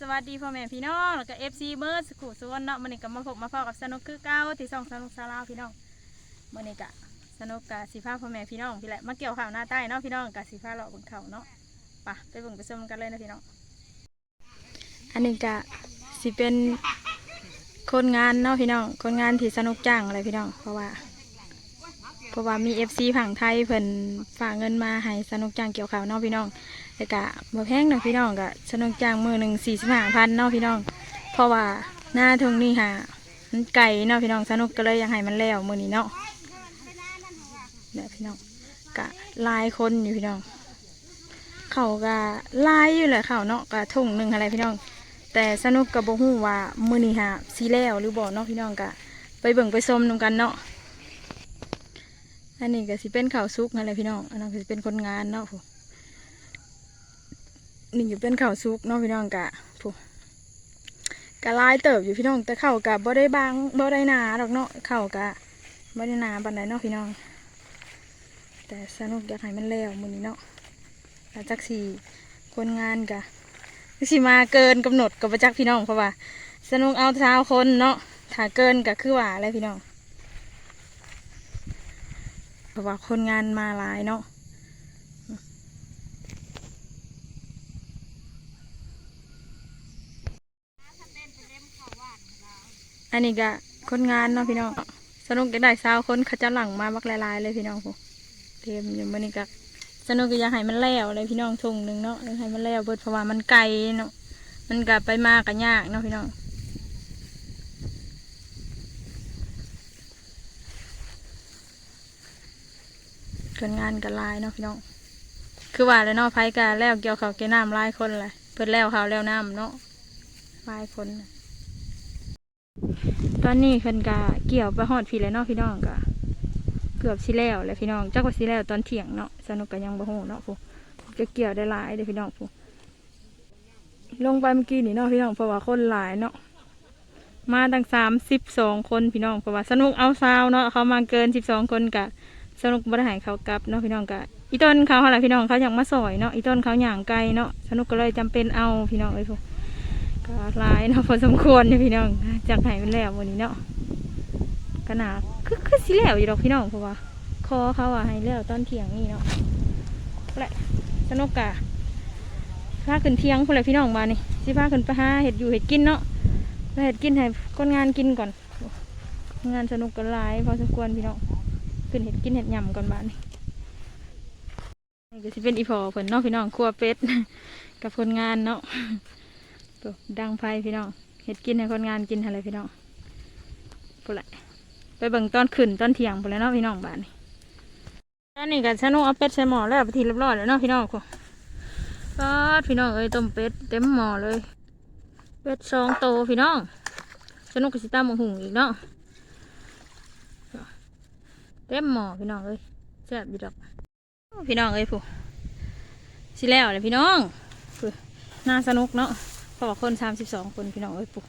สวัสดีพ่อแม่พี่น้อง แล้วก็เอฟซีเบิร์ดสกูสวนเนาะมันนี่ก็มาพบมาพอกับสนุกคือเก้าที่สองสนุกสาราพี่น้องมันนี่กะสนุกกะสีผ้าพ่อแม่พี่น้องพี่แหละมาเกี่ยวข่าวหน้าใต้เนาะพี่น้องกะสีผ้าเลาะบนเขาเนาะไปะไปเบิ่งไปชมกันเลยนะพี่น้อง อันนี้กะสิเป็นคนงานเนาะพี่น้อง คนงานที่สนุกจ้างอะไรพี่น้อง เพราะว่า เพราะว่ามีเอฟซีผังไทยเพิ่นฝากเงินมาให้สนุกจ้างเกี่ยวข่าวเนาะพี่น้องแต่กะบ่แพงเนาะพี่น้องกะสนุกจ้างมือหนึ่งสี่สิบห้าพันเนาะพี่น้อง เพราะว่าหน้าทงนี่หามันไก่เนาะพี่น้องสนุกก็เลยยากให้มันแล้วมือนี้เนาะเดี๋ยวพี่น้องกะลายคนอยู่พี่น้อง เขากะลายอยู่แหละเขาเนาะกะทุ่งหนึ่งอะไรพี่น้อง แต่สนุกกับบ่ฮู้ว่ามือนี้หาซีแล้วหรือบ่เนาะพี่น้องกะไปเบิ่งไปชมนำกันเนาะ อันนี้ก็สิเป็นข่าวซุกนั่นแหละพี่น้อง อันนั้นก็สิเป็นคนงานเนาะผู้นี่อยู่เป็นข่าวซุกเนาะพี่น้องกะผู้กะลายเติบอยู่พี่น้อง แต่เข่ากะบ่ได้บางบ่ได้หนาดอกเนาะเข่ากะบ่ได้หนาปานใดเนาะพี่น้อง แต่สนุกอยากให้มันแล้วมื้อนี้เนาะหลังจากสี่คนงานกะสิมาเกินกำหนดกับประจักษ์พี่น้องเพราะว่า สนุกเอาเท้าคนเนาะถ้าเกินก็คือว่าอะไรพี่น้อง เพราะว่าคนงานมาหลายเนาะอันนี้ก็คนงานเนาะพี่น้องสนุกจะได้สาวคนเขาจะหลังมาบักหลายๆเลยพี่น้องผมเตรียมอยู่มื่อนี้ก็สนุกก็อยากให้มันแล้วเลยพี่น้องทุ่งหนึ่งเนาะอยากให้มันแล้วเบิดเพราะว่ามันไกลเนาะมันก็ไปมากันยากเนาะพี่น้อง คนงานกันลายเนาะพี่น้อง คือว่าแล้วเนาะไผกาแล้วเกี่ยวเขาเกี่ยวน้ำลายคนเลยเพิ่นแล้วเขาแล้วน้ำเนาะลายคน ตอนนี้เพิ่นกาเกี่ยวไปฮอดพี่แล้วเนาะพี่น้องกะเกือบสิแล้วเลยพี่น้องจักว่าสิแล้วตอนเที่ยงเนาะสนุกกันยังบ่ฮู้เนาะผู้จะเกี่ยวได้หลายเลยพี่น้องผู้ลงไปเมื่อกี้นี่เนาะพี่น้องเพราะว่าคนหลายเนาะมาตั้งสามสิบสองคนพี่น้องเพราะว่าสนุกเอาซาวเนาะเขามาเกินสิบสองคนกะ สนุกบ่ได้ให้เขากลับเนาะพี่น้องกะอีต้นเขาอะไรพี่น้องเขาอยากมาสอยเนาะอีต้นเขาหย่างไกลเนาะสนุกก็เลยจำเป็นเอาพี่น้องเลยพวกก็ลายเนาะพอสมควรเนี่ยพี่น้องจากให้มันแล้ววันนี้เนาะขนาดคือคือสิแล้วอยู่ดอกพี่น้องเพราะว่าคอเขาอะให้แล้วตอนเที่ยงนี่เนาะแหละสนุกกะพาขึ้นเที่ยงพวกเลยพี่น้องมานี่สิพาขึ้นไปหาเห็ดอยู่เห็ดกินเนาะแล้วเห็ดกินให้คนงานกินก่อน งานสนุกกันหลายพอสมควรพี่น้อง ขึ้นเห็ดกินเห็ดยำก่อนบ้านนี่ก็สิเป็นอีพอเพิ่นเนาะพี่น้องครัวเป็ดกับคนงานเนาะตัวดังไฟพี่น้องเห็ดกินให้คนงานกินอะไรพี่น้องพูดละไปเบิ่งตอนขึ้นตอนเที่ยงพูดแล้วเนาะพี่น้องบ้านนี่ตอนนี้กันชะนุเอาเป็ดใส่หม้อแล้วไปทีเรียบร้อยแล้วเนาะพี่น้องกูปาดพี่น้องเอ้ยต้มเป็ดเต็มหม้อเลยเป็ดสองโตพี่น้องชะนุกกับสิตามหมหุงอีกเนาะ เต็มหม้อพี่น้องเอ้ยแซ่บอยู่ดอกพี่น้องเอ้ยผู้สิแล้วเลยพี่น้องผู้น่าสนุกเนาะเพราะว่าคนสามสิบสองคนพี่น้องเอ้ยผู้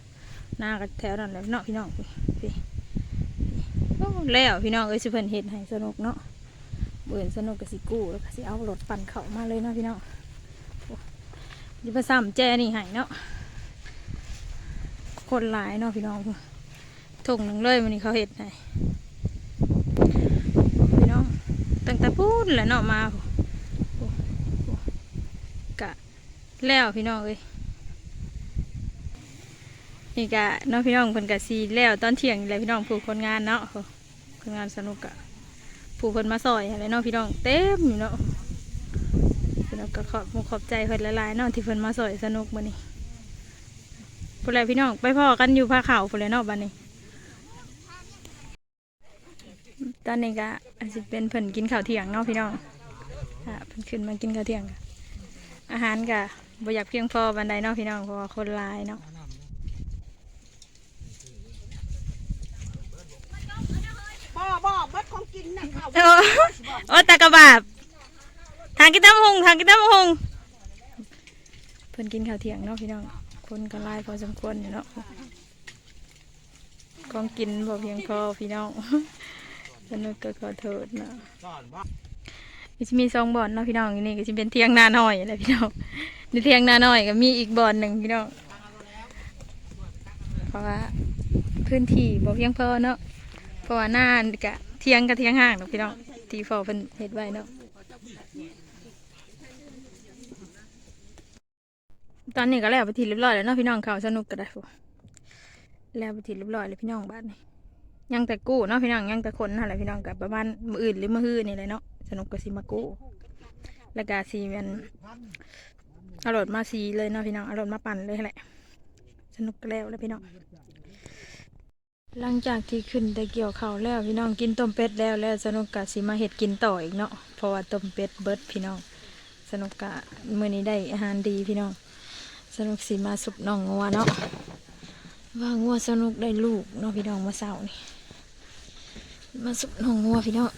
หน้ากันแถวนั้นเลยเนาะพี่น้องผู้พี่แล้วพี่น้องเอ้ยสิเพิ่นเฮ็ดให้สนุกเนาะเบื่อสนุกกับสิกู้แล้วก็สิเอารถปั่นเข้ามาเลยเนาะพี่น้องโอ้ยิบซ้ำแจนี่ให้เนาะคนหลายเนาะพี่น้องผู้ถุงหนึ่งเลยมันนี้เขาเฮ็ดให้ ตั้งแต่พูดแหละเนาะมากะแล้วพี่น้องเอ้ยนี่กะเน้องพี่น้องเพิ่นกะซีแล้วตอนเที่ยงนี่แหละพี่น้องผู้คนงานเนาะคนงานสนุกกะผู้เพิ่นมาซอยอะไรเนาะพี่น้องเต็มอยู่เนาะพี่น้องก็ขอบขอบใจเพิ่นหลายเนาะที่เพิ่นมาซอยสนุกมื้อนี้พูดแล้วพี่น้องไปพ่อกันอยู่ภาเขาพูดแล้วเนาะบัดนี้ ตอนนี้ก็อาจจะเป็นเพิ่นกินข้าวเที่ยงเนาะพี่น้องอะเพิ่นขึ้นมากินข้าวเที่ยงกะอาหารกะบ่อยากเพียงพอบันไดเนาะพี่น้องเพราะว่าคนหลายเนาะบ่บ่เบิดของกินนะข้าวโอ้โอ้ตากระบาบทางกินตำหงทางกินตำหงเพิ่นกินข้าวเที่ยงเนาะพี่น้องคนก็หลายพอสมควรอยู่เนาะของกินบ่เพียงพอพี่น้อง สนุกก็ขอโทษเนาะก็จะมีสองบ่อนเนาะพี่น้องอยู่นี่ก็จะเป็นเทียงนาหน้อยอะไรพี่น้องในเทียงนาหน้อยก็มีอีกบ่อนหนึ่งพี่น้องเพราะว่าพื้นที่บ่เพียงพอเนาะเพราะว่าหน้านกะเทียงกับเทียงห่างเนาะพี่น้องที่ฟอเพิ่นเฮ็ดไว้เนาะตอนนี้ก็แล้วไปทีเรียบร้อยแล้วเนาะพี่น้องเขาสนุกก็ได้พวกแล้วไปทีเรียบร้อยเลยพี่น้องบ้านนี้ ยังแต่กู้เนาะพี่น้องยังแต่คนนั่นแหละพี่น้องกับประมาณมืออื่นหรือมือฮื้อนี่เลยเนาะสนุกก็สิมากู้แล้วก็สีมันอรมณ์มาสีเลยเนาะพี่น้องอรมณ์มาปั่นเลยแหละสนุกแล้วแล้วพี่น้องหลังจากที่ขึ้นแต่เกี่ยวเขาวแล้วพี่น้องกินต้มเป็ดแล้วแล้วสนุกกะสิมาเห็ดกินต่ออีกเนาะเพราะว่าต้มเป็ดเบิร์ดพี่น้องสนุกกะมื้อนี้ได้อาหารดีพี่น้องสนุกสิมาสุกน้องงัวเนาะว่างัวสนุกได้ลูกเนาะพี่น้องมาเสาร์นี่ มาสุกน้องงัวพี่น้อง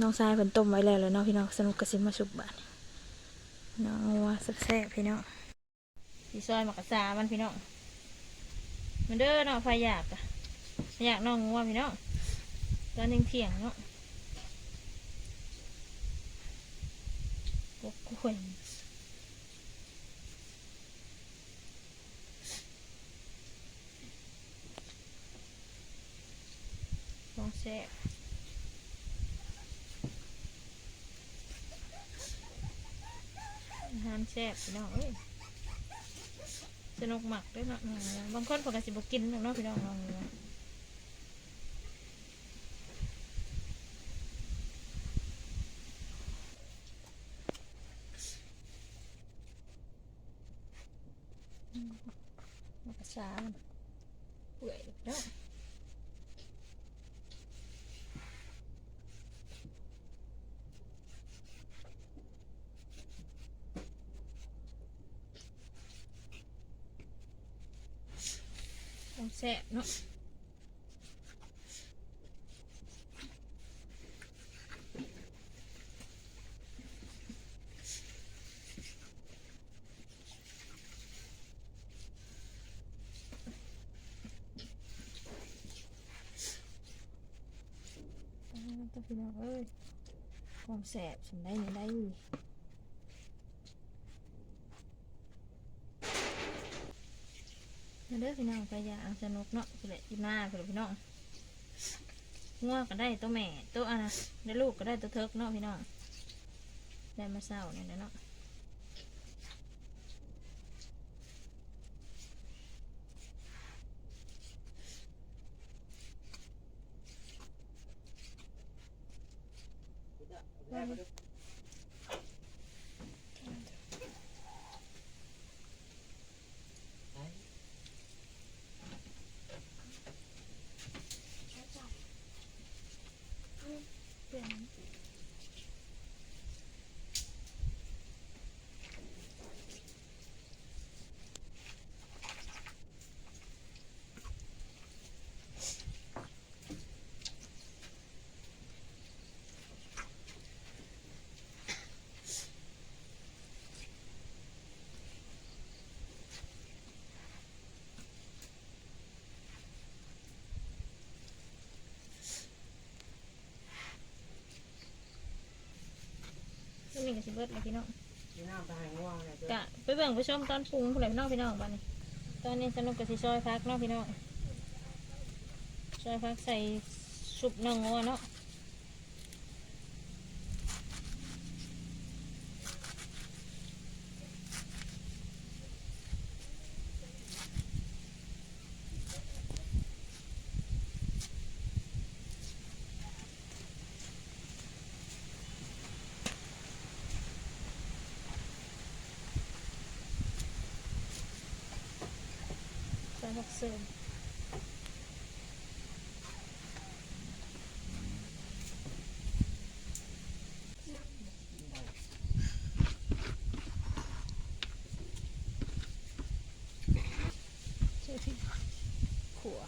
น้องชายเพิ่นต้มไว้แล้วแล้วเนาะพี่น้องสนุกกระสิมาสุกบานน้องงัวแซ่บพี่น้องสีซอยหมักกะซามันพี่น้องมันเด้อเนาะไฟอยากอะอยากน้องงัวพี่น้องตอนยังเที่ยงเนาะกบกล้วย ลองแซ่บอาหารแซ่บพี่น้องเอ้ยสนุกหมักด้วยเนาะอืมบางคนปกติบกินเนาะพี่น้องลองดูนะอืมมันกระชามันเปื่อยเนา แซ่บเนาะอ่าต้องพี่น้องเอ้ยความแสบฉันได้ไม่ได้อยู่ มาเด้อพี่น้องไปยาอังสนุกเนาะไปเลยอยู่หน้าไปเลยพี่น้องง่วก็ได้ตัวแม่ตัวอันนะได้ลูกก็ได้ตัวเทิกเนาะพี่น้องได้มาเศร้าเนี่ยนะเนาะตัว บิดเลยพี่น้องน้ำตายง่วงเลยกะไปเบิ่งไปชมตอนปรุงผู้ใดพี่น้องพี่น้องบ้านนี้ตอนนี้สนุกกับสิซอยพักเนาะพี่น้องซอยพักใส่สุปน่องงัวเนาะ ใส่ผักเสริมใส่พริกขัว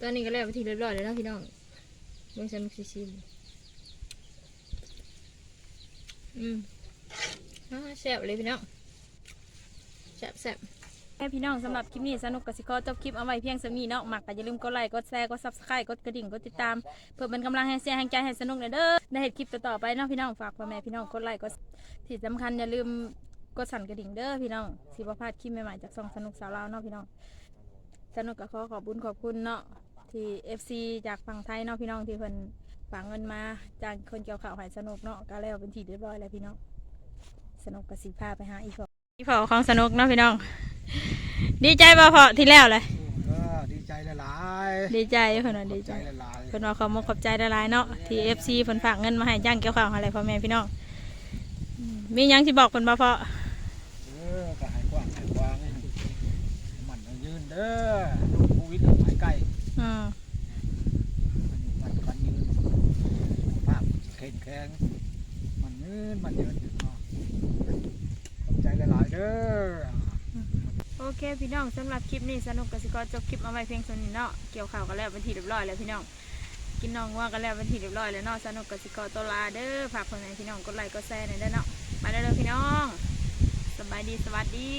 ตอนนี้ก็แล้วไปทีเรียบร้อยแล้วนะพี่น้องเบิ่งสนุกซิซิมอืมอ่าแซ่บเลยพี่น้องแซ่บแซ่บแค่พี่น้องสำหรับคลิปนี้สนุกกับสิกรจบคลิปเอาไว้เพียงสมีเนาะหมักก็อย่าลืมกดไลค์กดแชร์กดซับสไครต์กดกระดิ่งกดติดตาม เพื่อเป็นกำลังให้เสียงให้ใจให้สนุกหน่อยเด้อได้เห็นคลิปต่อๆไปเนาะพี่น้องฝากพ่อแม่พี่น้องกดไลค์กดที่สำคัญอย่าลืมกดสั่นกระดิ่งเด้อพี่น้องสิบพลาดคลิปใหม่ๆจากช่องสนุกสาวลาวเนาะพี่น้องสนุกก็ขอขอบุญขอบคุณเนาะ ที่ FC จากฝั่งไทยเนาะพี่น้องที่เพิ่นฝากเงินมาจากคนเกี่ยวข่าวใหายสนุกเนาะก็แล้วเป็นที่เรียบร้อยแล้วพี่น้องสนุกก็สิพาไปหาอีพออีพอของสนุกเนาะพี่น้อง ดีใจบ่พอที่แล้วเลยก็ดีใจหลายดีใจเพิ่นว่าๆดีดีใจใจหลายเพิ่นว่าขอมขอบใจหลายๆเนาะที่ FC เพิ่นฝากเงินมาให้จ้างเกี่ยวข้าวอะไรพ่อแม่พี่น้องอืมมีหยังสิบอกเพิ่นบ่พอๆเออก็ให้กว้างให้กว้างมันให้ยืนเด้อลูกโควิดหายใกล้ อืม มันมันยืนภาพ แข็งแข็งมันยืนมันยืนขอบใจหลายๆเด้อโอเคพี่น้องสำหรับคลิปนี้สนุกกสิกรจบคลิปเอาไว้เพียงเท่านี้เนาะเกี่ยวข้าวกันแล้วเป็นทีเรียบร้อยแล้วพี่น้องกินน้องว่ากันแล้วเป็นทีเรียบร้อยแล้วเนาะสนุกกสิกรตัวลาเด้อฝากพ่อแม่พี่น้องกดไลค์กดแชร์หน่อยเด้อเนาะมาเด้อพี่น้องสบายดีสวัสดี